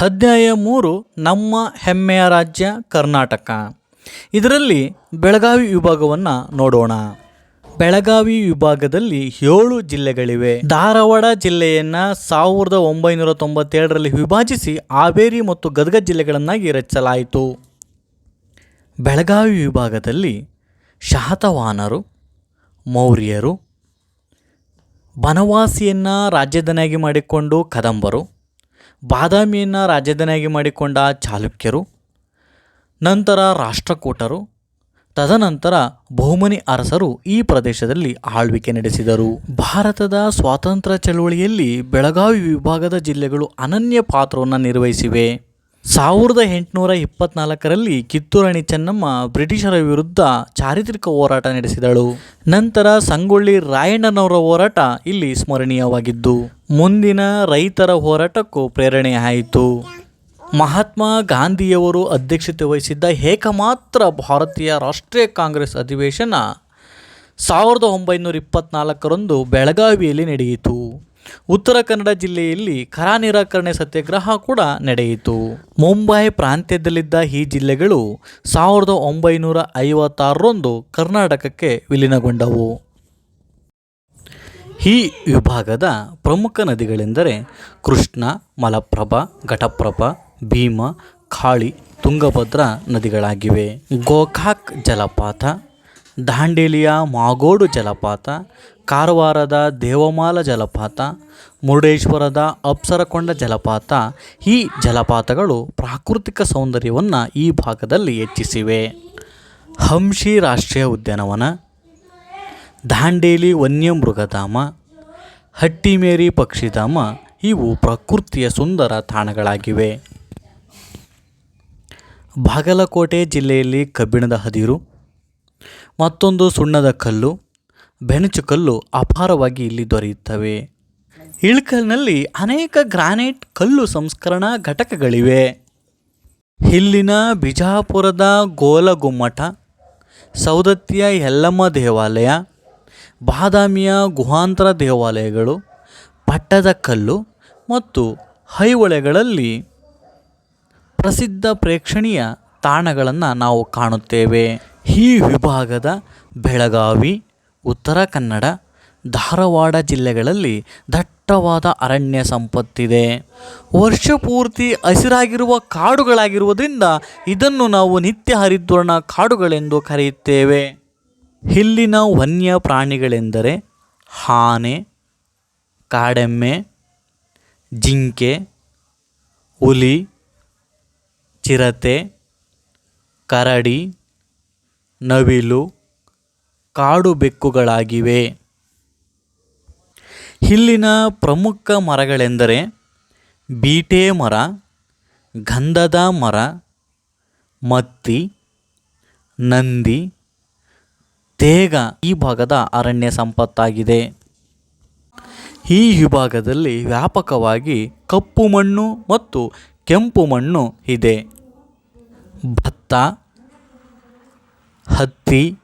ಅಧ್ಯಾಯ ಮೂರು, ನಮ್ಮ ಹೆಮ್ಮೆಯ ರಾಜ್ಯ ಕರ್ನಾಟಕ. ಇದರಲ್ಲಿ ಬೆಳಗಾವಿ ವಿಭಾಗವನ್ನು ನೋಡೋಣ. ಬೆಳಗಾವಿ ವಿಭಾಗದಲ್ಲಿ ಏಳು ಜಿಲ್ಲೆಗಳಿವೆ. ಧಾರವಾಡ ಜಿಲ್ಲೆಯನ್ನು ಸಾವಿರದ ಒಂಬೈನೂರ ತೊಂಬತ್ತೇಳರಲ್ಲಿ ವಿಭಜಿಸಿ ಹಾವೇರಿ ಮತ್ತು ಗದಗ ಜಿಲ್ಲೆಗಳನ್ನಾಗಿ ರಚಿಸಲಾಯಿತು. ಬೆಳಗಾವಿ ವಿಭಾಗದಲ್ಲಿ ಶಾತವಾಹನರು ಮೌರ್ಯರು, ಬನವಾಸಿಯನ್ನು ರಾಜಧಾನಿಯಾಗಿ ಮಾಡಿಕೊಂಡು ಕದಂಬರು ಬಾದಾಮಿಯನ್ನು ರಾಜಧಾನಿಯಾಗಿ ಮಾಡಿಕೊಂಡ ಚಾಲುಕ್ಯರು, ನಂತರ ರಾಷ್ಟ್ರಕೂಟರು, ತದನಂತರ ಬಹುಮನಿ ಅರಸರು ಈ ಪ್ರದೇಶದಲ್ಲಿ ಆಳ್ವಿಕೆ ನಡೆಸಿದರು. ಭಾರತದ ಸ್ವಾತಂತ್ರ್ಯ ಚಳವಳಿಯಲ್ಲಿ ಬೆಳಗಾವಿ ವಿಭಾಗದ ಜಿಲ್ಲೆಗಳು ಅನನ್ಯ ಪಾತ್ರವನ್ನು ನಿರ್ವಹಿಸಿವೆ. ಸಾವಿರದ ಎಂಟುನೂರ ಇಪ್ಪತ್ನಾಲ್ಕರಲ್ಲಿ ಕಿತ್ತೂರಾಣಿ ಚೆನ್ನಮ್ಮ ಬ್ರಿಟಿಷರ ವಿರುದ್ಧ ಚಾರಿತ್ರಿಕ ಹೋರಾಟ ನಡೆಸಿದಳು. ನಂತರ ಸಂಗೊಳ್ಳಿ ರಾಯಣ್ಣನವರ ಹೋರಾಟ ಇಲ್ಲಿ ಸ್ಮರಣೀಯವಾಗಿದ್ದು, ಮುಂದಿನ ರೈತರ ಹೋರಾಟಕ್ಕೂ ಪ್ರೇರಣೆಯಾಯಿತು. ಮಹಾತ್ಮ ಗಾಂಧಿಯವರು ಅಧ್ಯಕ್ಷತೆ ವಹಿಸಿದ್ದ ಏಕಮಾತ್ರ ಭಾರತೀಯ ರಾಷ್ಟ್ರೀಯ ಕಾಂಗ್ರೆಸ್ ಅಧಿವೇಶನ ಸಾವಿರದ ಒಂಬೈನೂರ ಇಪ್ಪತ್ನಾಲ್ಕರಂದು ಬೆಳಗಾವಿಯಲ್ಲಿ ನಡೆಯಿತು. ಉತ್ತರ ಕನ್ನಡ ಜಿಲ್ಲೆಯಲ್ಲಿ ಕರ ನಿರಾಕರಣೆ ಸತ್ಯಾಗ್ರಹ ಕೂಡ ನಡೆಯಿತು. ಮುಂಬೈ ಪ್ರಾಂತ್ಯದಲ್ಲಿದ್ದ ಈ ಜಿಲ್ಲೆಗಳು ಸಾವಿರದ ಒಂಬೈನೂರ ಐವತ್ತಾರರಂದು ಕರ್ನಾಟಕಕ್ಕೆ ವಿಲೀನಗೊಂಡವು. ಈ ವಿಭಾಗದ ಪ್ರಮುಖ ನದಿಗಳೆಂದರೆ ಕೃಷ್ಣ, ಮಲಪ್ರಭಾ, ಘಟಪ್ರಭಾ, ಭೀಮ ಕಾಳಿ ತುಂಗಭದ್ರಾ ನದಿಗಳಾಗಿವೆ. ಗೋಕಾಕ್ ಜಲಪಾತ ದಾಂಡೇಲಿಯ ಮಾಗೋಡು ಜಲಪಾತ, ಕಾರವಾರದ ದೇವಮಾಲ ಜಲಪಾತ, ಮುರುಡೇಶ್ವರದ ಅಪ್ಸರಕೊಂಡ ಜಲಪಾತ ಈ ಜಲಪಾತಗಳು ಪ್ರಾಕೃತಿಕ ಸೌಂದರ್ಯವನ್ನು ಈ ಭಾಗದಲ್ಲಿ ಹೆಚ್ಚಿಸಿವೆ. ಹಂಶಿ ರಾಷ್ಟ್ರೀಯ ಉದ್ಯಾನವನ, ದಾಂಡೇಲಿ ವನ್ಯಮೃಗಧಾಮ, ಹಟ್ಟಿಮೇರಿ ಪಕ್ಷಿಧಾಮ ಇವು ಪ್ರಕೃತಿಯ ಸುಂದರ ತಾಣಗಳಾಗಿವೆ. ಬಾಗಲಕೋಟೆ ಜಿಲ್ಲೆಯಲ್ಲಿ ಕಬ್ಬಿಣದ ಹದಿರು ಮತ್ತೊಂದು ಸುಣ್ಣದ ಕಲ್ಲು ಬೆಣಚು ಕಲ್ಲು ಅಪಾರವಾಗಿ ಇಲ್ಲಿ ದೊರೆಯುತ್ತವೆ. ಇಳ್ಕಲ್ನಲ್ಲಿ ಅನೇಕ ಗ್ರಾನೈಟ್ ಕಲ್ಲು ಸಂಸ್ಕರಣಾ ಘಟಕಗಳಿವೆ. ಇಲ್ಲಿನ ಬಿಜಾಪುರದ ಗೋಲಗುಮ್ಮಟ, ಸೌದತ್ತಿಯ ಯಲ್ಲಮ್ಮ ದೇವಾಲಯ, ಬಾದಾಮಿಯ ಗುಹಾಂತರ ದೇವಾಲಯಗಳು ಪಟ್ಟದಕಲ್ಲು ಮತ್ತು ಐಹೊಳೆಗಳಲ್ಲಿ ಪ್ರಸಿದ್ಧ ಪ್ರೇಕ್ಷಣೀಯ ತಾಣಗಳನ್ನು ನಾವು ಕಾಣುತ್ತೇವೆ. ಈ ವಿಭಾಗದ ಬೆಳಗಾವಿ, ಉತ್ತರ ಕನ್ನಡ, ಧಾರವಾಡ ಜಿಲ್ಲೆಗಳಲ್ಲಿ ದಟ್ಟವಾದ ಅರಣ್ಯ ಸಂಪತ್ತಿದೆ. ವರ್ಷ ಪೂರ್ತಿ ಹಸಿರಾಗಿರುವ ಕಾಡುಗಳಾಗಿರುವುದರಿಂದ ಇದನ್ನು ನಾವು ನಿತ್ಯ ಹರಿದ್ವರ್ಣ ಕಾಡುಗಳೆಂದು ಕರೆಯುತ್ತೇವೆ. ಇಲ್ಲಿನ ವನ್ಯ ಪ್ರಾಣಿಗಳೆಂದರೆ ಆನೆ ಕಾಡೆಮ್ಮೆ, ಜಿಂಕೆ, ಹುಲಿ, ಚಿರತೆ ಕರಡಿ, ನವಿಲು, ಕಾಡು ಬೆಕ್ಕುಗಳಾಗಿವೆ. ಇಲ್ಲಿನ ಪ್ರಮುಖ ಮರಗಳೆಂದರೆ ಬೀಟೆ ಮರ, ಗಂಧದ ಮರ, ಮತ್ತಿ, ನಂದಿ, ತೇಗ ಈ ಭಾಗದ ಅರಣ್ಯ ಸಂಪತ್ತಾಗಿದೆ. ಈ ವಿಭಾಗದಲ್ಲಿ ವ್ಯಾಪಕವಾಗಿ ಕಪ್ಪು ಮಣ್ಣು ಮತ್ತು ಕೆಂಪು ಮಣ್ಣು ಇದೆ. ಭತ್ತ ಹತ್ತಿ,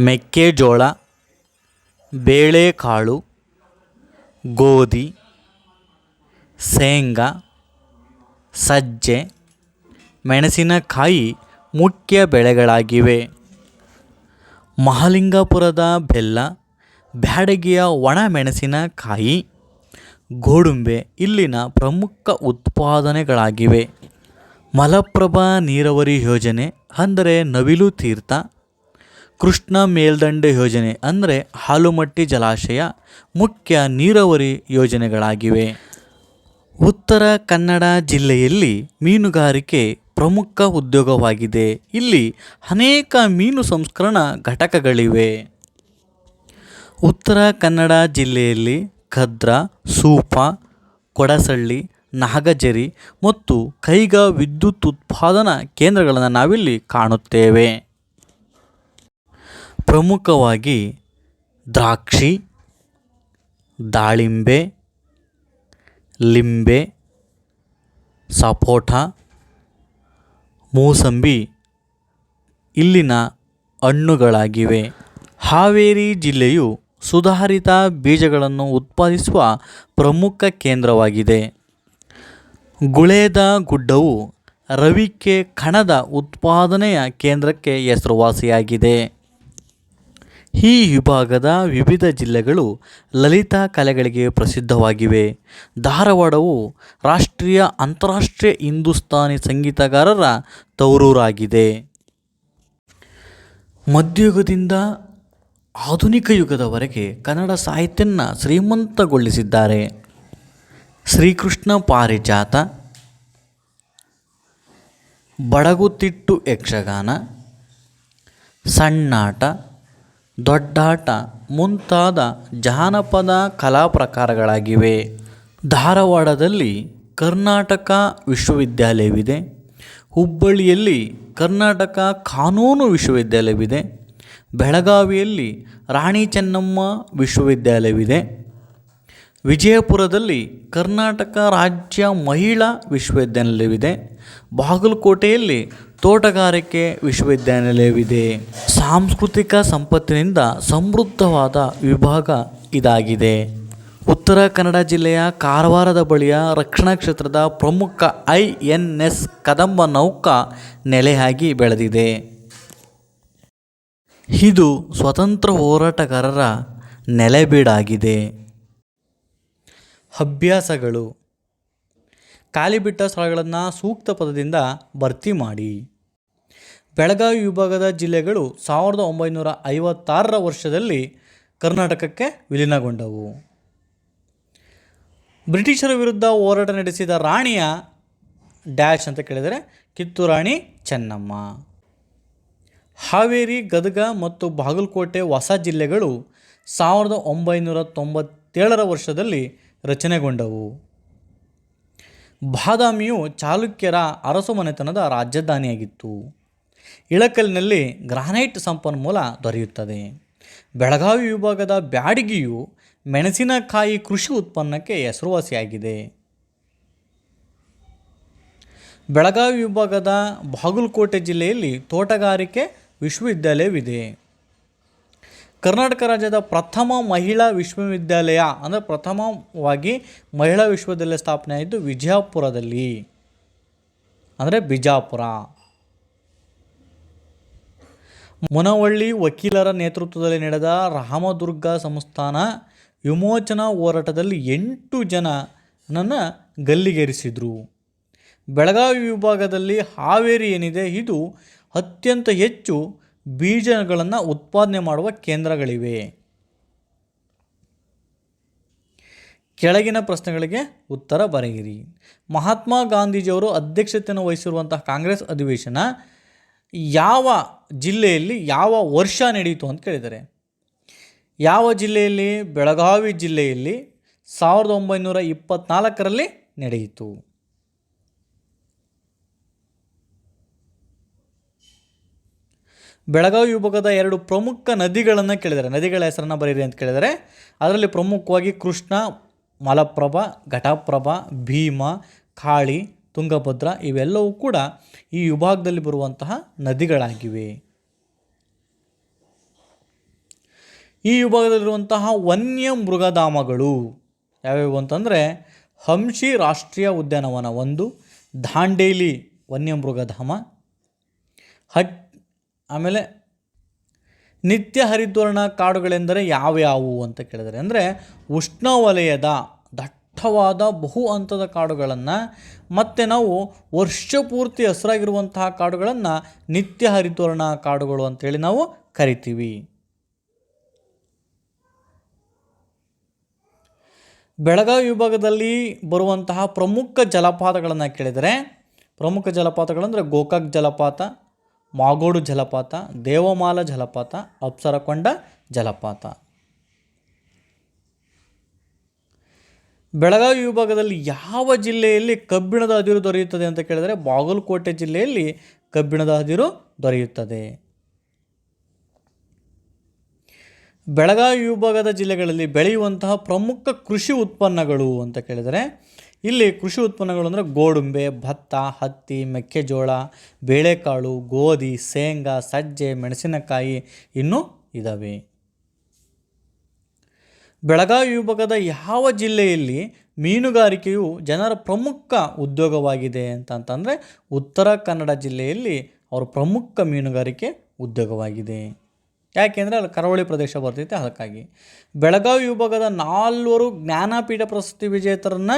ಮೆಕ್ಕೆಜೋಳ, ಬೇಳೆಕಾಳು, ಗೋಧಿ, ಶೇಂಗಾ, ಸಜ್ಜೆ, ಮೆಣಸಿನಕಾಯಿ ಮುಖ್ಯ ಬೆಳೆಗಳಾಗಿವೆ. ಮಹಾಲಿಂಗಪುರದ ಬೆಲ್ಲ, ಬ್ಯಾಡಗಿಯ ಒಣ ಮೆಣಸಿನಕಾಯಿ, ಗೋಡುಂಬೆ ಇಲ್ಲಿನ ಪ್ರಮುಖ ಉತ್ಪಾದನೆಗಳಾಗಿವೆ. ಮಲಪ್ರಭಾ ನೀರಾವರಿ ಯೋಜನೆ ಅಂದರೆ ನವಿಲು ತೀರ್ಥ, ಕೃಷ್ಣ ಮೇಲ್ದಂಡೆ ಯೋಜನೆ ಅಂದರೆ ಹಾಲುಮಟ್ಟಿ ಜಲಾಶಯ ಮುಖ್ಯ ನೀರಾವರಿ ಯೋಜನೆಗಳಾಗಿವೆ. ಉತ್ತರ ಕನ್ನಡ ಜಿಲ್ಲೆಯಲ್ಲಿ ಮೀನುಗಾರಿಕೆ ಪ್ರಮುಖ ಉದ್ಯೋಗವಾಗಿದೆ. ಇಲ್ಲಿ ಅನೇಕ ಮೀನು ಸಂಸ್ಕರಣಾ ಘಟಕಗಳಿವೆ. ಉತ್ತರ ಕನ್ನಡ ಜಿಲ್ಲೆಯಲ್ಲಿ ಖದ್ರ, ಸೂಪ, ಕೊಡಸಳ್ಳಿ ನಾಗಜರಿ ಮತ್ತು ಕೈಗಾ ವಿದ್ಯುತ್ ಉತ್ಪಾದನಾ ಕೇಂದ್ರಗಳನ್ನು ನಾವಿಲ್ಲಿ ಕಾಣುತ್ತೇವೆ. ಪ್ರಮುಖವಾಗಿ ದ್ರಾಕ್ಷಿ, ದಾಳಿಂಬೆ, ಲಿಂಬೆ, ಸಪೋಟ, ಮೂಸಂಬಿ ಇಲ್ಲಿನ ಹಣ್ಣುಗಳಾಗಿವೆ. ಹಾವೇರಿ ಜಿಲ್ಲೆಯು ಸುಧಾರಿತ ಬೀಜಗಳನ್ನು ಉತ್ಪಾದಿಸುವ ಪ್ರಮುಖ ಕೇಂದ್ರವಾಗಿದೆ. ಗುಳೇದ ಗುಡ್ಡವು ರವಿಕೆ ಕಣದ ಉತ್ಪಾದನೆಯ ಕೇಂದ್ರಕ್ಕೆ ಹೆಸರುವಾಸಿಯಾಗಿದೆ. ಈ ವಿಭಾಗದ ವಿವಿಧ ಜಿಲ್ಲೆಗಳು ಲಲಿತ ಕಲೆಗಳಿಗೆ ಪ್ರಸಿದ್ಧವಾಗಿವೆ. ಧಾರವಾಡವು ರಾಷ್ಟ್ರೀಯ ಅಂತಾರಾಷ್ಟ್ರೀಯ ಹಿಂದೂಸ್ತಾನಿ ಸಂಗೀತಗಾರರ ತವರೂರಾಗಿದೆ. ಮಧ್ಯಯುಗದಿಂದ ಆಧುನಿಕ ಯುಗದವರೆಗೆ ಕನ್ನಡ ಸಾಹಿತ್ಯನ ಶ್ರೀಮಂತಗೊಳಿಸಿದ್ದಾರೆ. ಶ್ರೀಕೃಷ್ಣ ಪಾರಿಜಾತ, ಬಡಗುತಿಟ್ಟು ಯಕ್ಷಗಾನ, ಸಣ್ಣಾಟ, ದೊಡ್ಡಾಟ ಮುಂತಾದ ಜಾನಪದ ಕಲಾ ಪ್ರಕಾರಗಳಾಗಿವೆ. ಧಾರವಾಡದಲ್ಲಿ ಕರ್ನಾಟಕ ವಿಶ್ವವಿದ್ಯಾಲಯವಿದೆ. ಹುಬ್ಬಳ್ಳಿಯಲ್ಲಿ ಕರ್ನಾಟಕ ಕಾನೂನು ವಿಶ್ವವಿದ್ಯಾಲಯವಿದೆ. ಬೆಳಗಾವಿಯಲ್ಲಿ ರಾಣಿ ಚೆನ್ನಮ್ಮ ವಿಶ್ವವಿದ್ಯಾಲಯವಿದೆ. ವಿಜಯಪುರದಲ್ಲಿ ಕರ್ನಾಟಕ ರಾಜ್ಯ ಮಹಿಳಾ ವಿಶ್ವವಿದ್ಯಾನಿಲಯವಿದೆ. ಬಾಗಲಕೋಟೆಯಲ್ಲಿ ತೋಟಗಾರಿಕೆ ವಿಶ್ವವಿದ್ಯಾನಿಲಯವಿದೆ. ಸಾಂಸ್ಕೃತಿಕ ಸಂಪತ್ತಿನಿಂದ ಸಮೃದ್ಧವಾದ ವಿಭಾಗ ಇದಾಗಿದೆ. ಉತ್ತರ ಕನ್ನಡ ಜಿಲ್ಲೆಯ ಕಾರವಾರದ ಬಳಿಯ ರಕ್ಷಣಾ ಕ್ಷೇತ್ರದ ಪ್ರಮುಖ ಐ ಎನ್ ಎಸ್ ಕದಂಬ ನೌಕಾ ನೆಲೆಯಾಗಿ ಬೆಳೆದಿದೆ. ಇದು ಸ್ವತಂತ್ರ ಹೋರಾಟಗಾರರ ನೆಲೆಬೀಡಾಗಿದೆ. ಅಭ್ಯಾಸಗಳು. ಖಾಲಿ ಬಿಟ್ಟ ಸ್ಥಳಗಳನ್ನು ಸೂಕ್ತ ಪದದಿಂದ ಭರ್ತಿ ಮಾಡಿ. ಬೆಳಗಾವಿ ವಿಭಾಗದ ಜಿಲ್ಲೆಗಳು ಸಾವಿರದ ಒಂಬೈನೂರ ಐವತ್ತಾರರ ವರ್ಷದಲ್ಲಿ ಕರ್ನಾಟಕಕ್ಕೆ ವಿಲೀನಗೊಂಡವು. ಬ್ರಿಟಿಷರ ವಿರುದ್ಧ ಹೋರಾಟ ನಡೆಸಿದ ರಾಣಿಯ ಡ್ಯಾಶ್ ಅಂತ ಕೇಳಿದರೆ ಕಿತ್ತೂರಾಣಿ ಚೆನ್ನಮ್ಮ. ಹಾವೇರಿ, ಗದಗ ಮತ್ತು ಬಾಗಲಕೋಟೆ ಹೊಸ ಜಿಲ್ಲೆಗಳು ಸಾವಿರದ ಒಂಬೈನೂರ ತೊಂಬತ್ತೇಳರ ವರ್ಷದಲ್ಲಿ ರಚನೆಗೊಂಡವು. ಬಾದಾಮಿಯು ಚಾಲುಕ್ಯರ ಅರಸುಮನೆತನದ ರಾಜಧಾನಿಯಾಗಿತ್ತು. ಇಳಕಲ್ಲಿನಲ್ಲಿ ಗ್ರಾನೈಟ್ ಸಂಪನ್ಮೂಲ ದೊರೆಯುತ್ತದೆ. ಬೆಳಗಾವಿ ವಿಭಾಗದ ಬ್ಯಾಡಗಿಯು ಮೆಣಸಿನಕಾಯಿ ಕೃಷಿ ಉತ್ಪನ್ನಕ್ಕೆ ಹೆಸರುವಾಸಿಯಾಗಿದೆ. ಬೆಳಗಾವಿ ವಿಭಾಗದ ಬಾಗಲಕೋಟೆ ಜಿಲ್ಲೆಯಲ್ಲಿ ತೋಟಗಾರಿಕೆ ವಿಶ್ವವಿದ್ಯಾಲಯವಿದೆ. ಕರ್ನಾಟಕ ರಾಜ್ಯದ ಪ್ರಥಮ ಮಹಿಳಾ ವಿಶ್ವವಿದ್ಯಾಲಯ, ಅಂದರೆ ಪ್ರಥಮವಾಗಿ ಮಹಿಳಾ ವಿಶ್ವವಿದ್ಯಾಲಯ ಸ್ಥಾಪನೆ ಆಯಿತು ವಿಜಯಪುರದಲ್ಲಿ. ಅಂದರೆ ಬಿಜಾಪುರ. ಮುನವಳ್ಳಿ ವಕೀಲರ ನೇತೃತ್ವದಲ್ಲಿ ನಡೆದ ರಾಮದುರ್ಗ ಸಂಸ್ಥಾನ ವಿಮೋಚನಾ ಹೋರಾಟದಲ್ಲಿ ಎಂಟು ಜನನನ್ನು ಗಲ್ಲಿಗೇರಿಸಿದರು. ಬೆಳಗಾವಿ ವಿಭಾಗದಲ್ಲಿ ಹಾವೇರಿ ಏನಿದೆ, ಇದು ಅತ್ಯಂತ ಹೆಚ್ಚು ಬೀಜಗಳನ್ನು ಉತ್ಪಾದನೆ ಮಾಡುವ ಕೇಂದ್ರಗಳಿವೆ. ಕೆಳಗಿನ ಪ್ರಶ್ನೆಗಳಿಗೆ ಉತ್ತರ ಬರೆಯಿರಿ. ಮಹಾತ್ಮ ಗಾಂಧೀಜಿಯವರು ಅಧ್ಯಕ್ಷತೆಯನ್ನು ವಹಿಸಿರುವಂತಹ ಕಾಂಗ್ರೆಸ್ ಅಧಿವೇಶನ ಯಾವ ಜಿಲ್ಲೆಯಲ್ಲಿ ಯಾವ ವರ್ಷ ನಡೆಯಿತು ಅಂತ ಕೇಳಿದ್ದಾರೆ ಯಾವ ಜಿಲ್ಲೆಯಲ್ಲಿ? ಬೆಳಗಾವಿ ಜಿಲ್ಲೆಯಲ್ಲಿ ಸಾವಿರದ ಒಂಬೈನೂರ ಇಪ್ಪತ್ತ್ನಾಲ್ಕರಲ್ಲಿ ನಡೆಯಿತು. ಬೆಳಗಾವಿ ವಿಭಾಗದ ಎರಡು ಪ್ರಮುಖ ನದಿಗಳನ್ನು ಕೇಳಿದ್ದಾರೆ. ನದಿಗಳ ಹೆಸರನ್ನು ಬರೀರಿ ಅಂತ ಕೇಳಿದರೆ ಅದರಲ್ಲಿ ಪ್ರಮುಖವಾಗಿ ಕೃಷ್ಣ, ಮಲಪ್ರಭಾ, ಘಟಪ್ರಭಾ, ಭೀಮ, ಕಾಳಿ, ತುಂಗಭದ್ರಾ ಇವೆಲ್ಲವೂ ಕೂಡ ಈ ವಿಭಾಗದಲ್ಲಿ ಬರುವಂತಹ ನದಿಗಳಾಗಿವೆ. ಈ ವಿಭಾಗದಲ್ಲಿರುವಂತಹ ವನ್ಯ ಮೃಗಧಾಮಗಳು ಯಾವ್ಯಾವು ಅಂತಂದರೆ ಹಂಶಿ ರಾಷ್ಟ್ರೀಯ ಉದ್ಯಾನವನ ಒಂದು ದಾಂಡೇಲಿ ವನ್ಯ ಮೃಗಧಾಮ ಹಟ್ ಆಮೇಲೆ ನಿತ್ಯ ಹರಿದ್ವರ್ಣ ಕಾಡುಗಳೆಂದರೆ ಯಾವ್ಯಾವು ಅಂತ ಕೇಳಿದರೆ, ಅಂದರೆ ಉಷ್ಣವಲಯದ ದಟ್ಟವಾದ ಬಹು ಹಂತದ ಕಾಡುಗಳನ್ನು ಮತ್ತು ನಾವು ವರ್ಷಪೂರ್ತಿ ಹಸಿರಾಗಿರುವಂತಹ ಕಾಡುಗಳನ್ನು ನಿತ್ಯ ಹರಿದ್ವರ್ಣ ಕಾಡುಗಳು ಅಂತೇಳಿ ನಾವು ಕರಿತೀವಿ. ಬೆಳಗಾವಿ ವಿಭಾಗದಲ್ಲಿ ಬರುವಂತಹ ಪ್ರಮುಖ ಜಲಪಾತಗಳನ್ನು ಕೇಳಿದರೆ, ಪ್ರಮುಖ ಜಲಪಾತಗಳಂದರೆ ಗೋಕಾಕ್ ಜಲಪಾತ ಮಾಗೋಡು ಜಲಪಾತ, ದೇವಮಾಲ ಜಲಪಾತ, ಅಪ್ಸರಕೊಂಡ ಜಲಪಾತ. ಬೆಳಗಾವಿ ವಿಭಾಗದಲ್ಲಿ ಯಾವ ಜಿಲ್ಲೆಯಲ್ಲಿ ಕಬ್ಬಿಣದ ಅದಿರು ದೊರೆಯುತ್ತದೆ ಅಂತ ಕೇಳಿದರೆ ಬಾಗಲಕೋಟೆ ಜಿಲ್ಲೆಯಲ್ಲಿ ಕಬ್ಬಿಣದ ಅದಿರು ದೊರೆಯುತ್ತದೆ. ಬೆಳಗಾವಿ ವಿಭಾಗದ ಜಿಲ್ಲೆಗಳಲ್ಲಿ ಬೆಳೆಯುವಂತಹ ಪ್ರಮುಖ ಕೃಷಿ ಉತ್ಪನ್ನಗಳು ಅಂತ ಕೇಳಿದರೆ ಇಲ್ಲಿ ಕೃಷಿ ಉತ್ಪನ್ನಗಳು ಅಂದರೆ ಗೋಡಂಬೆ, ಭತ್ತ, ಹತ್ತಿ, ಮೆಕ್ಕೆಜೋಳ, ಬೇಳೆಕಾಳು, ಗೋಧಿ, ಶೇಂಗಾ, ಸಜ್ಜೆ, ಮೆಣಸಿನಕಾಯಿ ಇನ್ನೂ ಇದ್ದಾವೆ ಬೆಳಗಾವಿ ವಿಭಾಗದ ಯಾವ ಜಿಲ್ಲೆಯಲ್ಲಿ ಮೀನುಗಾರಿಕೆಯು ಜನರ ಪ್ರಮುಖ ಉದ್ಯೋಗವಾಗಿದೆ ಅಂತಂತಂದರೆ ಉತ್ತರ ಕನ್ನಡ ಜಿಲ್ಲೆಯಲ್ಲಿ ಅವರ ಪ್ರಮುಖ ಮೀನುಗಾರಿಕೆ ಉದ್ಯೋಗವಾಗಿದೆ. ಯಾಕೆಂದರೆ ಅಲ್ಲಿ ಕರಾವಳಿ ಪ್ರದೇಶ ಬರ್ತೈತೆ, ಅದಕ್ಕಾಗಿ. ಬೆಳಗಾವಿ ವಿಭಾಗದ ನಾಲ್ವರು ಜ್ಞಾನಪೀಠ ಪ್ರಶಸ್ತಿ ವಿಜೇತರನ್ನು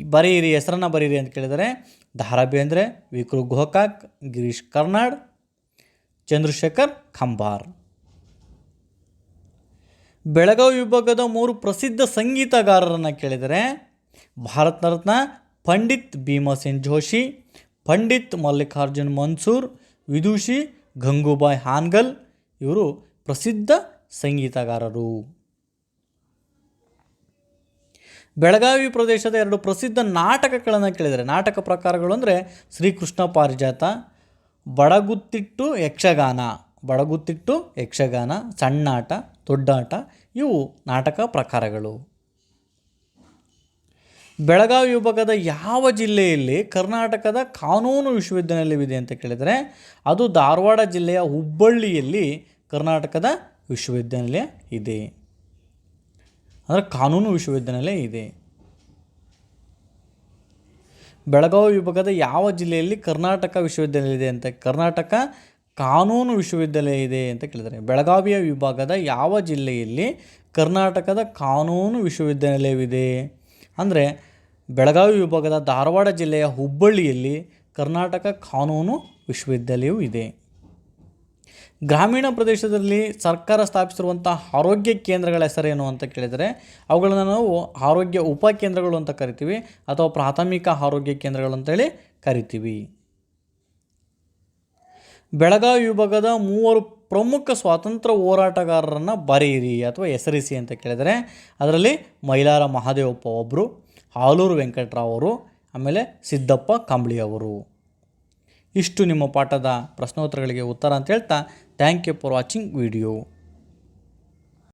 ಬರೆಯಿರಿ ಹೆಸರನ್ನು ಬರೀರಿ ಅಂತ ಕೇಳಿದರೆ ದಾರಾ ಬೇಂದ್ರೆ ವಿಕ್ರು ಗೋಕಾಕ್ ಗಿರೀಶ್ ಕರ್ನಾಡ್, ಚಂದ್ರಶೇಖರ್ ಖಂಬಾರ್ ಬೆಳಗಾವಿ ವಿಭಾಗದ ಮೂರು ಪ್ರಸಿದ್ಧ ಸಂಗೀತಗಾರರನ್ನು ಕೇಳಿದರೆ, ಭಾರತ ರತ್ನ ಪಂಡಿತ್ ಭೀಮಸೇನ್ ಜೋಶಿ, ಪಂಡಿತ್ ಮಲ್ಲಿಕಾರ್ಜುನ್ ಮನ್ಸೂರ್, ವಿದುಷಿ ಗಂಗೂಬಾಯ್ ಹಾನ್ಗಲ್, ಇವರು ಪ್ರಸಿದ್ಧ ಸಂಗೀತಗಾರರು. ಬೆಳಗಾವಿ ಪ್ರದೇಶದ ಎರಡು ಪ್ರಸಿದ್ಧ ನಾಟಕಗಳನ್ನು ಕೇಳಿದರೆ, ನಾಟಕ ಪ್ರಕಾರಗಳು ಅಂದರೆ ಶ್ರೀಕೃಷ್ಣ ಪಾರಿಜಾತ, ಬಡಗುತ್ತಿಟ್ಟು ಯಕ್ಷಗಾನ ಬಡಗುತ್ತಿಟ್ಟು ಯಕ್ಷಗಾನ, ಸಣ್ಣಾಟ, ದೊಡ್ಡಾಟ, ಇವು ನಾಟಕ ಪ್ರಕಾರಗಳು. ಬೆಳಗಾವಿ ವಿಭಾಗದ ಯಾವ ಜಿಲ್ಲೆಯಲ್ಲಿ ಕರ್ನಾಟಕದ ಕಾನೂನು ವಿಶ್ವವಿದ್ಯಾನಿಲಯವಿದೆ ಅಂತ ಕೇಳಿದರೆ, ಅದು ಧಾರವಾಡ ಜಿಲ್ಲೆಯ ಹುಬ್ಬಳ್ಳಿಯಲ್ಲಿ ಕರ್ನಾಟಕದ ವಿಶ್ವವಿದ್ಯಾನಿಲಯ ಇದೆ. ಅಂದರೆ ಕಾನೂನು ವಿಶ್ವವಿದ್ಯಾನಿಲಯ ಇದೆ. ಬೆಳಗಾವಿ ವಿಭಾಗದ ಯಾವ ಜಿಲ್ಲೆಯಲ್ಲಿ ಕರ್ನಾಟಕ ವಿಶ್ವವಿದ್ಯಾಲಯ ಇದೆ ಅಂತ, ಕರ್ನಾಟಕ ಕಾನೂನು ವಿಶ್ವವಿದ್ಯಾಲಯ ಇದೆ ಅಂತ ಕೇಳಿದರೆ ಬೆಳಗಾವಿಯ ವಿಭಾಗದ ಯಾವ ಜಿಲ್ಲೆಯಲ್ಲಿ ಕರ್ನಾಟಕದ ಕಾನೂನು ವಿಶ್ವವಿದ್ಯಾನಿಲಯವಿದೆ? ಅಂದರೆ ಬೆಳಗಾವಿ ವಿಭಾಗದ ಧಾರವಾಡ ಜಿಲ್ಲೆಯ ಹುಬ್ಬಳ್ಳಿಯಲ್ಲಿ ಕರ್ನಾಟಕ ಕಾನೂನು ವಿಶ್ವವಿದ್ಯಾಲಯವೂ ಇದೆ. ಗ್ರಾಮೀಣ ಪ್ರದೇಶದಲ್ಲಿ ಸರ್ಕಾರ ಸ್ಥಾಪಿಸಿರುವಂಥ ಆರೋಗ್ಯ ಕೇಂದ್ರಗಳ ಹೆಸರೇನು ಅಂತ ಕೇಳಿದರೆ, ಅವುಗಳನ್ನು ನಾವು ಆರೋಗ್ಯ ಉಪಕೇಂದ್ರಗಳು ಅಂತ ಕರಿತೀವಿ ಅಥವಾ ಪ್ರಾಥಮಿಕ ಆರೋಗ್ಯ ಕೇಂದ್ರಗಳು ಅಂತೇಳಿ ಕರಿತೀವಿ. ಬೆಳಗಾವಿ ವಿಭಾಗದ ಮೂವರು ಪ್ರಮುಖ ಸ್ವಾತಂತ್ರ್ಯ ಹೋರಾಟಗಾರರನ್ನು ಬರೆಯಿರಿ ಅಥವಾ ಹೆಸರಿಸಿ ಅಂತ ಕೇಳಿದರೆ, ಅದರಲ್ಲಿ ಮೈಲಾರ ಮಹಾದೇವಪ್ಪ ಒಬ್ಬರು ಆಲೂರು ವೆಂಕಟರಾವ್ ಅವರು, ಆಮೇಲೆ ಸಿದ್ದಪ್ಪ ಕಂಬಳಿ ಅವರು. ಇಷ್ಟು ನಿಮ್ಮ ಪಾಠದ ಪ್ರಶ್ನೋತ್ತರಗಳಿಗೆ ಉತ್ತರ ಅಂತ ಹೇಳ್ತಾ thank you for watching video